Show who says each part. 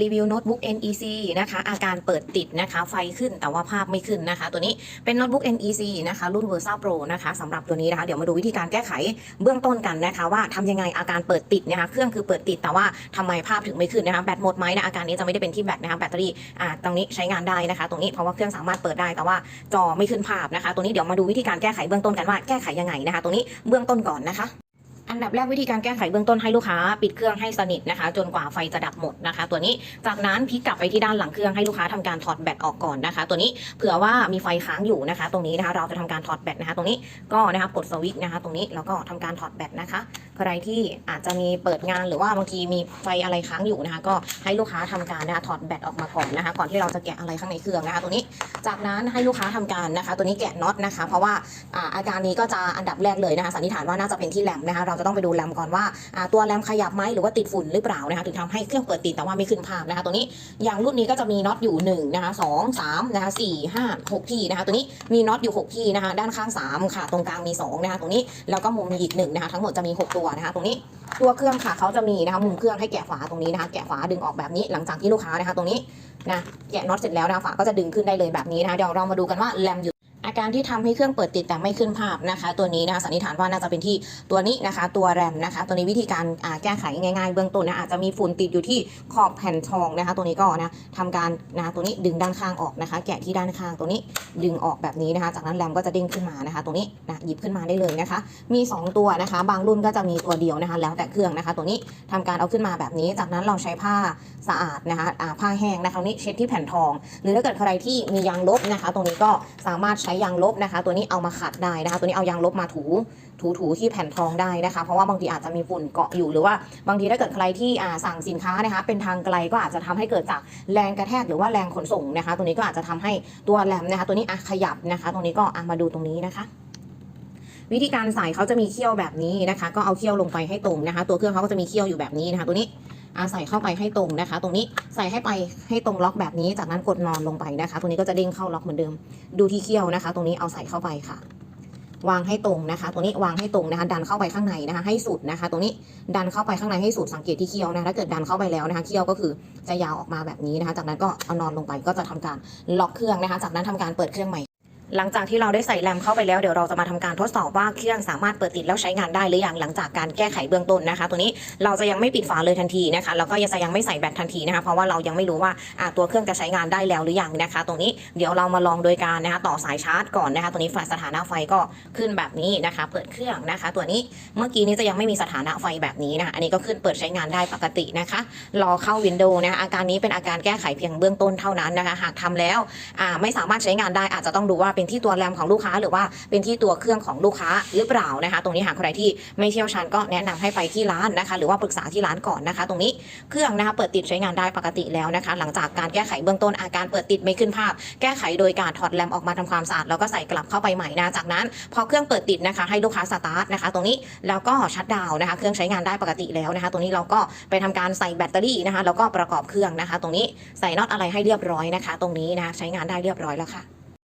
Speaker 1: รีวิวโน้ตบุ๊ก NEC นะคะอาการเปิดติดนะคะไฟขึ้นแต่ว่าภาพไม่ขึ้นนะคะ ตัวนี้เป็นโน้ตบุ๊ก NEC นะคะรุ่น Versa Pro นะคะสำหรับตัวนี้นะคะเดี๋ยวมาดูวิธีการแก้ไขเบื้องต้นกันนะคะ ว่าทำยังไงอาการเปิดติดนะคะเครื่องคือเปิดติดแต่ว่าทำไมภาพถึงไม่ขึ้นนะคะแบตหมดไหมนะอาการนี้จะไม่ได้เป็นที่แบตนะคะแบตเตอรี่อ่าตรงนี้ใช้งานได้นะคะ ตรงนี้เพราะว่าเครื่องสามารถเปิดได้แต่ว่าจอไม่ขึ้นภาพนะคะ ตัวนี้เดี๋ยวมาดูวิธีการแก้ไขเบื้องต้นกันว่าแก้ไขยังไงนะคะ ตรงนี้เบื้องต้นก่อนนะคะ อันดับแรกวิธีการแก้ไขเบื้องต้นให้ลูกค้า ปิดเครื่องให้สนิทนะคะ จนกว่าไฟจะดับหมดนะคะ ตัวนี้จากนั้นพลิกกลับไปที่ด้านหลังเครื่องให้ลูกค้าทำการถอดแบตออกก่อนนะคะ ตัวนี้เผื่อว่ามีไฟค้างอยู่นะคะ ตรงนี้นะคะ เราจะทำการถอดแบตนะคะ ตรงนี้ก็นะคะกดสวิตช์นะคะ ตรงนี้แล้วก็ทำการถอดแบตนะคะใครที่อาจจะมีเปิดงานหรือว่าบางทีมีไฟอะไรค้างอยู่นะคะ ก็ให้ลูกค้าทำการนะคะถอดแบตออกมาก่อนนะคะ ก่อนที่เราจะแกะอะไรข้างในเครื่องนะคะตัวนี้ จากนั้นให้ลูกค้าทำการนะคะ ตัวนี้แกะน็อตนะคะ เพราะว่าอาการนี้ก็จะอันดับแรกเลยนะคะสันนิษฐานว่าน่าจะเป็นที่แรมนะคะ เราจะต้องไปดูแรมก่อนว่าตัวแรมขยับไหมหรือว่าติดฝุ่นหรือเปล่านะคะถึงทำให้เครื่องเปิดติดแต่ว่าไม่ขึ้นภาพนะคะ ตัวนี้อย่างรุ่นนี้ก็จะมีน็อตอยู่1นะคะ2 3นะคะ4 5 6ที่นะคะตัวนี้มีน็อตอยู่ 6 ที่นะคะ ด้านข้าง 3 ค่ะ ตรงกลางมี 2 นะคะ ตรงนี้ แล้วก็มุมมีอีก1นะคะ ทั้งหมดจะมี 6 ตัวนะคะ ตรงนี้ตัวเครื่องค่ะเขาจะมีนะคะมุมเครื่องให้แกะฝาตรงนี้นะคะ แกะฝาดึงออกแบบนี้หลังจากที่ลูกค้านะคะ ตรงนี้นะแกะน็อตเสร็จแล้วนะคะฝาก็จะดึงขึ้นได้เลยแบบนี้นะคะเดี๋ยวเรามาดูกันว่าแรมอยู่ อาการที่ทำให้เครื่องเปิดติดแต่ไม่ขึ้นภาพนะคะ ตัวนี้นะคะสันนิษฐานว่าน่าจะเป็นที่ตัวนี้นะคะ ตัวแรมนะคะ ตัวนี้วิธีการแก้ไขง่ายๆ เบื้องต้นนะอาจจะมีฝุ่นติดอยู่ที่ขอบแผ่นทองนะคะ ตัวนี้ก็นะทำการนะตัวนี้ดึงด้านข้างออกนะคะ แกะที่ด้านข้างตัวนี้ดึงออกแบบนี้นะคะ จากนั้นแรมก็จะเด้งขึ้นมานะคะตรงนี้นะหยิบขึ้นมาได้เลยนะคะ มี 2 ตัวนะคะ บางรุ่นก็จะมีตัวเดียวนะคะ แล้วแต่เครื่องนะคะ ตัวนี้ทำการเอาขึ้นมาแบบนี้ จากนั้นเราใช้ผ้าสะอาดนะคะผ้าแห้งนะคะนี้เช็ดที่แผ่นทอง หรือถ้าเกิดใครที่มียางลบนะคะ ตรงนี้ก็สามารถใช้ยางลบนะคะ ตัวนี้เอามาขัดได้นะคะ ตัวนี้เอายางลบมาถูถูถูที่แผ่นทองได้นะคะ เพราะว่าบางทีอาจจะมีฝุ่นเกาะอยู่หรือว่าบางทีถ้าเกิดใครที่สั่งสินค้านะคะ เป็นทางไกลก็อาจจะทำให้เกิดจากแรงกระแทกหรือว่าแรงขนส่งนะคะ ตัวนี้ก็อาจจะทำให้ตัวแรมนะคะ ตัวนี้ขยับนะคะ ตรงนี้ก็มาดูตรงนี้นะคะวิธีการใส่เขาจะมีเขี้ยวแบบนี้นะคะ ก็เอาเขี้ยวลงไปให้ตรงนะคะ ตัวเครื่องเขาก็จะมีเขี้ยวอยู่แบบนี้นะคะ ตัวนี้ ใส่เข้าไปให้ตรงนะคะ ตรงนี้ใส่ให้ไปให้ตรงล็อกแบบนี้ จากนั้นกดนอนลงไปนะคะตัวนี้ก็จะเด้งเข้าล็อกเหมือนเดิม ดูที่เขี้ยวนะคะ ตรงนี้เอาใส่เข้าไปค่ะ วางให้ตรงนะคะตัวนี้วางให้ตรงนะคะ ดันเข้าไปข้างในนะคะ ให้สุดนะคะ ตรงนี้ดันเข้าไปข้างในให้สุดสังเกตที่เขี้ยวนะคะถ้าเกิดดันเข้าไปแล้วนะคะเขี้ยวก็คือจะยาวออกมาแบบนี้นะคะ จากนั้นก็เอานอนลงไปก็จะทำการล็อกเครื่องนะคะ จากนั้นทำการเปิดเครื่องใหม่ หลังจากที่เราได้ใส่แรมเข้าไปแล้วเดี๋ยวเราจะมาทำการทดสอบว่าเครื่องสามารถเปิดติดแล้วใช้งานได้หรือยังหลังจากการแก้ไขเบื้องต้นนะคะ ตัวนี้เราจะยังไม่ปิดฝาเลยทันทีนะคะแล้วก็จะยังไม่ใส่แบตทันทีนะคะเพราะว่าเรายังไม่รู้ว่าตัวเครื่องจะใช้งานได้แล้วหรือยังนะคะ ตรงนี้เดี๋ยวเรามาลองโดยการนะคะต่อสายชาร์จก่อนนะคะ ตัวนี้ไฟสถานะไฟก็ขึ้นแบบนี้นะคะ เปิดเครื่องนะคะ ตัวนี้เมื่อกี้นี้จะยังไม่มีสถานะไฟแบบนี้นะคะอันนี้ก็ขึ้นเปิดใช้งานได้ปกตินะคะ รอเข้าวินโดว์นะคะอาการนี้เป็นอาการแก้ไขเพียงเบื้องต้นเท่านั้นนะคะ หากทำแล้วไม่สามารถใช้งานได้อาจจะต้องดูว่าเป็นที่ตัวแรมของลูกค้า หรือว่าเป็นที่ตัวเครื่องของลูกค้าหรือเปล่านะคะ ตรงนี้หากใครที่ไม่เชี่ยวชาญก็แนะนำให้ไปที่ร้านนะคะ หรือว่าปรึกษาที่ร้านก่อนนะคะ ตรงนี้เครื่องนะคะเปิดติดใช้งานได้ปกติแล้วนะคะ หลังจากการแก้ไขเบื้องต้นอาการเปิดติดไม่ขึ้นภาพ แก้ไขโดยการถอดแรมออกมาทำความสะอาดแล้วก็ใส่กลับเข้าไปใหม่นะจากนั้น พอเครื่องเปิดติดนะคะให้ลูกค้าสตาร์ทนะคะ ตรงนี้แล้วก็ชัดดาวน์นะคะ เครื่องใช้งานได้ปกติแล้วนะคะ ตรงนี้เราก็ไปทำการใส่แบตเตอรี่นะคะ แล้วก็ประกอบเครื่องนะคะ ตรงนี้ใส่น็อตอะไรให้เรียบร้อยนะคะ ตรงนี้นะใช้งานได้เรียบร้อยแล้วค่ะ